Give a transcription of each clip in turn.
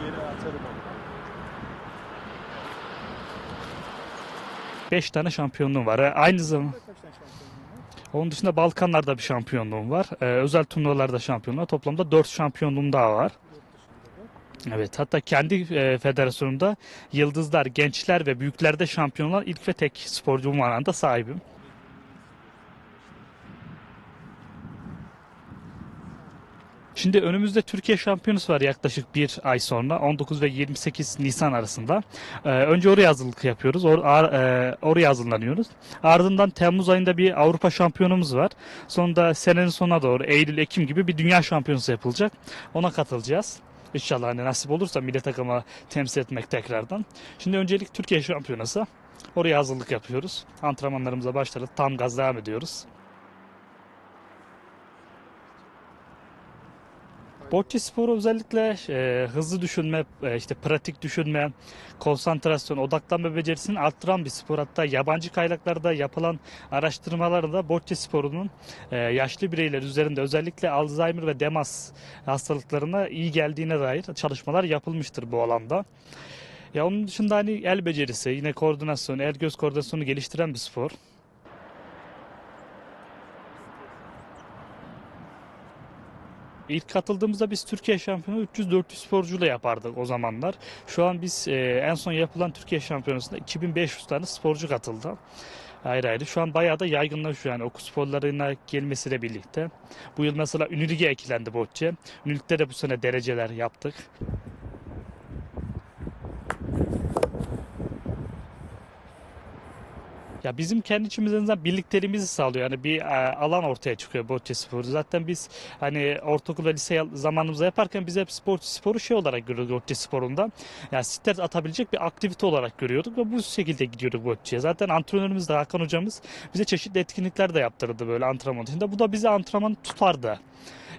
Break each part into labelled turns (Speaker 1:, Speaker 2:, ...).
Speaker 1: Geri atarım onu.
Speaker 2: 5 tane şampiyonluğum var. E, Aynı zaman
Speaker 1: Kaç tane şampiyonluğun var?
Speaker 2: onun dışında Balkanlarda bir şampiyonluğum var. E, özel turnuvalarda şampiyonluğum var. Toplamda 4 şampiyonluğum daha var.
Speaker 1: Yurt dışında da.
Speaker 2: Evet hatta kendi e, federasyonumda yıldızlar, gençler ve büyüklerde şampiyon olan ilk ve tek sporcu unvanına sahibim. Şimdi önümüzde Türkiye Şampiyonası var yaklaşık bir ay sonra 19 ve 28 Nisan arasında. Ee, önce oraya hazırlık yapıyoruz. Or, ar- e, oraya hazırlanıyoruz. Ardından Temmuz ayında bir Avrupa Şampiyonumuz var. Sonra senenin sonuna doğru Eylül, Ekim gibi bir Dünya Şampiyonası yapılacak. Ona katılacağız. İnşallah hani nasip olursa milli takıma temsil etmek tekrardan. Şimdi öncelik Türkiye Şampiyonası. Oraya hazırlık yapıyoruz. Antrenmanlarımıza başladık. Tam gaz devam ediyoruz. Bocce sporu özellikle e, hızlı düşünme, e, işte pratik düşünme, konsantrasyon, odaklanma becerisini arttıran bir spor. Hatta yabancı kaynaklarda yapılan araştırmalarda bocce sporunun e, yaşlı bireyler üzerinde özellikle Alzheimer ve Demas hastalıklarına iyi geldiğine dair çalışmalar yapılmıştır bu alanda. Ya onun dışında hani el becerisi, yine koordinasyon, el göz koordinasyonu geliştiren bir spor. İlk katıldığımızda biz Türkiye şampiyonu 300-400 sporcuyla yapardık o zamanlar. Şu an biz e, en son yapılan Türkiye şampiyonasında 2500 tane sporcu katıldı. Ayrı ayrı. Şu an bayağı da yaygınlaşıyor yani okul sporlarına gelmesiyle birlikte. Bu yıl mesela Ünlülig'e eklendi bocce. Ünlülig'de de bu sene dereceler yaptık. Ya bizim kendi içimizden birlikteliğimizi sağlıyor. Yani bir e, alan ortaya çıkıyor bocce sporu. Zaten biz hani ortaokul ve lise zamanımızda yaparken biz hep spor sporu şey olarak görüyorduk bocce sporunda. Yani stres atabilecek bir aktivite olarak görüyorduk ve bu şekilde gidiyorduk bocce'ye. Zaten antrenörümüz de Hakan hocamız bize çeşitli etkinlikler de yaptırdı böyle antrenman dışında. Bu da bizi antrenman tutardı.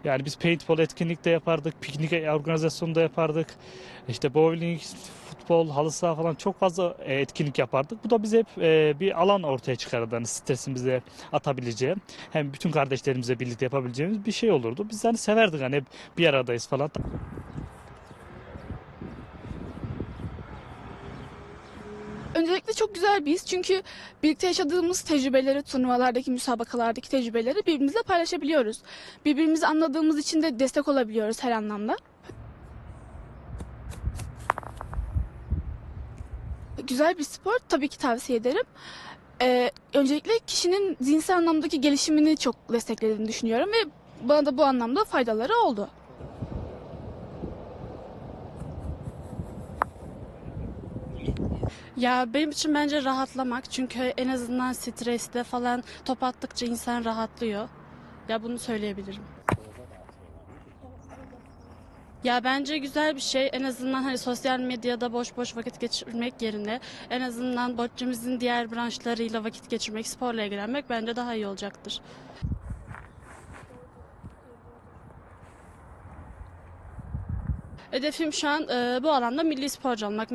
Speaker 2: Yani biz paintball etkinlik de yapardık, piknik organizasyonu da yapardık. İşte bowling, futbol, halı saha falan çok fazla e, etkinlik yapardık. Bu da bize hep e, bir alan ortaya çıkardı. Hani stresimizi atabileceği, hem bütün kardeşlerimizle birlikte yapabileceğimiz bir şey olurdu. Biz hani severdik hani hep bir aradayız falan.
Speaker 3: Öncelikle çok güzel bir his çünkü birlikte yaşadığımız tecrübeleri, turnuvalardaki, müsabakalardaki tecrübeleri birbirimizle paylaşabiliyoruz. Birbirimizi anladığımız için de destek olabiliyoruz her anlamda. Güzel bir spor, tabii ki tavsiye ederim. Ee, öncelikle kişinin zihinsel anlamdaki gelişimini çok desteklediğini düşünüyorum ve bana da bu anlamda faydaları oldu.
Speaker 4: Ya benim için bence rahatlamak çünkü en azından streste falan top attıkça insan rahatlıyor. Ya bunu söyleyebilirim. Ya bence güzel bir şey. En azından hani sosyal medyada boş boş vakit geçirmek yerine en azından botçumuzun diğer branşlarıyla vakit geçirmek, sporla ilgilenmek bence daha iyi olacaktır. Hedefim şu an e, bu alanda milli sporcu olmak.